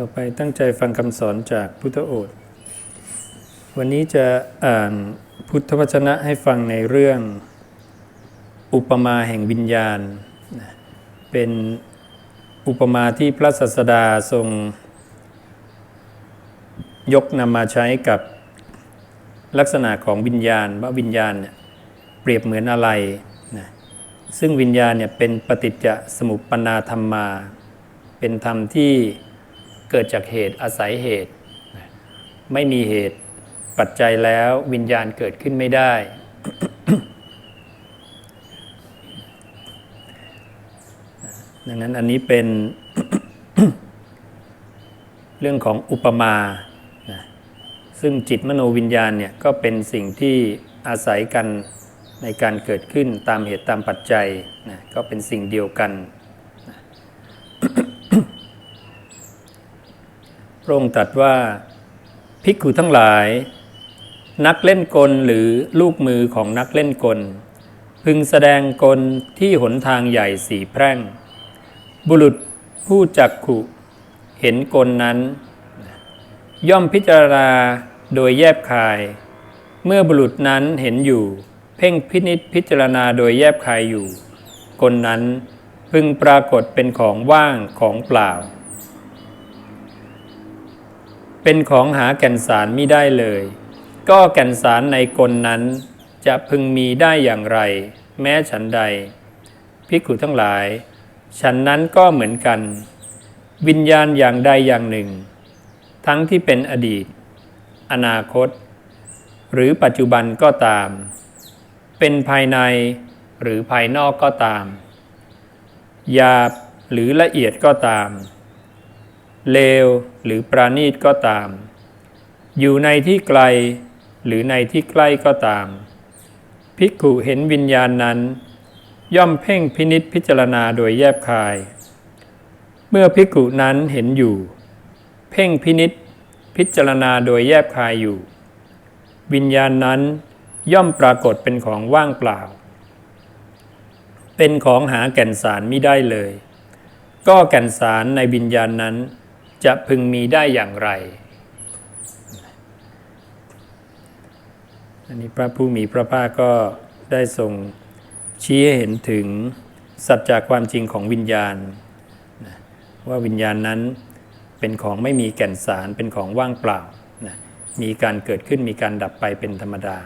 ต่อไปตั้งใจฟังคำสอนจากพุทธโอษฐ์วันนี้จะอ่านพุทธวจนะให้ฟังในเรื่อง อุปมาแห่งวิญญาณ เป็นอุปมาที่พระศาสดาทรง ยกนำมาใช้กับลักษณะของวิญญาณว่าวิญญาณเนี่ยเปรียบเหมือนอะไรนะซึ่งวิญญาณเนี่ยเป็นปฏิจจสมุปปนาธรรมา เป็นธรรมที่ เกิดจากเหตุอาศัยเหตุ ไม่มีเหตุปัจจัยแล้ววิญญาณเกิดขึ้นไม่ได้ ดังนั้นอันนี้เป็นเรื่องของอุปมานะซึ่งจิตมโนวิญญาณเนี่ยก็เป็นสิ่งที่อาศัยกันในการเกิดขึ้นตามเหตุตามปัจจัยนะก็เป็นสิ่งเดียวกัน พระองค์ตรัสว่าภิกขุทั้งหลาย นักเล่นกลหรือลูกมือของนักเล่นกล พึงแสดงกลที่หนทางใหญ่สีแพร่ง บุรุษผู้จักขุเห็นกลนั้น ย่อมพิจารณาโดยแยบคาย เมื่อบุรุษนั้นเห็นอยู่ เพ่งพินิษพิจารณาโดยแยบคายอยู่ กลนั้นพึงปรากฏเป็นของว่างของเปล่า เป็นของหาแก่นสารมิได้เลย ก็แก่นสารในกลนั้นจะพึงมีได้อย่างไร แม้ฉันใดภิกขุทั้งหลาย ฉันนั้นก็เหมือนกัน วิญญาณอย่างใดอย่างหนึ่ง ทั้งที่เป็นอดีต อนาคต หรือปัจจุบันก็ตาม เป็นภายในหรือภายนอกก็ตามหยาบหรือละเอียดก็ตาม เลวหรือปราณีตก็ตาม อยู่ในที่ไกลหรือในที่ใกล้ก็ตาม ภิกขุเห็นวิญญาณนั้น ย่อมเพ่งพินิษพิจารณาโดยแยบคาย เมื่อภิกขุนั้นเห็นอยู่ เพ่งพินิษพิจารณาโดยแยบคายอยู่ วิญญาณนั้นย่อมปรากฏเป็นของว่างเปล่า เป็นของหาแก่นสารไม่ได้เลย ก็แก่นสารในวิญญาณนั้น จะพึงมีได้อย่างไร อันนี้พระผู้มีพระภาคก็ได้ทรงชี้ให้เห็นถึงสัจจความจริงของวิญญาณ ว่าวิญญาณนั้นเป็นของไม่มีแก่นสารเป็นของว่างเปล่า มีการเกิดขึ้นมีการดับไปเป็นธรรมดา